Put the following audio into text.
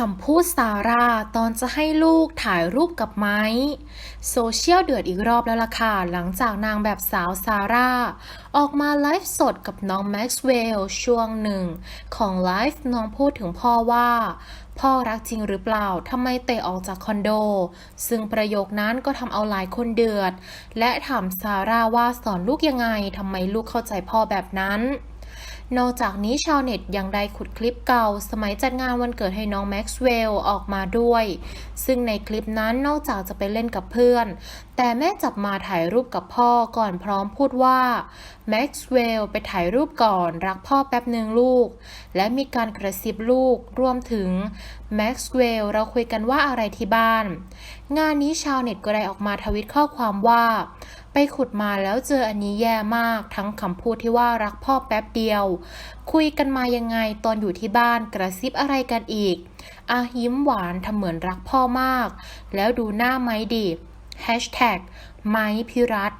คำพูดซาร่าตอนจะให้ลูกถ่ายรูปกับไม้โซเชียลเดือดอีกรอบแล้วล่ะค่ะ หลังจากนางแบบสาวซาร่า ออกมาไลฟ์สดกับน้องแม็กซ์เวลล์ช่วงหนึ่ง ของไลฟ์น้องพูดถึงพ่อว่า พ่อรักจริงหรือเปล่าทำไมเตะออกจากคอนโด ซึ่งประโยคนั้นก็ทำเอาหลายคนเดือด และถามซาร่าว่าสอนลูกยังไงทำไมลูกเข้าใจพ่อแบบนั้น นอกจากนี้ชาวเน็ตยังได้ขุดคลิปเก่า สมัยจัดงานวันเกิดให้น้องแม็กซ์เวลล์ออกมาด้วย ซึ่งในคลิปนั้นนอกจากจะไปเล่นกับเพื่อน แต่แม่จับมาถ่ายรูปกับพ่อก่อนพร้อมพูดว่าแม็กซ์เวลล์ไปถ่ายรูปก่อนรักพ่อแป๊บหนึ่งลูก และมีการกระซิบลูกรวมถึงแม็กซ์เวลล์เราคุยกันว่าอะไรที่บ้าน งานนี้ชาวเน็ตก็ได้ออกมาทวิตข้อความว่า ไปขุดมาแล้วเจออันนี้แย่มาก ทั้งคำพูดที่ว่ารักพ่อแป๊บเดียว คุยกันมายังไงตอนอยู่ที่บ้านกระซิบอะไรกันอีก อายิ้มหวานทำเหมือนรักพ่อมาก แล้วดูหน้าไม้ดิ Hashtag ไม้พิรัต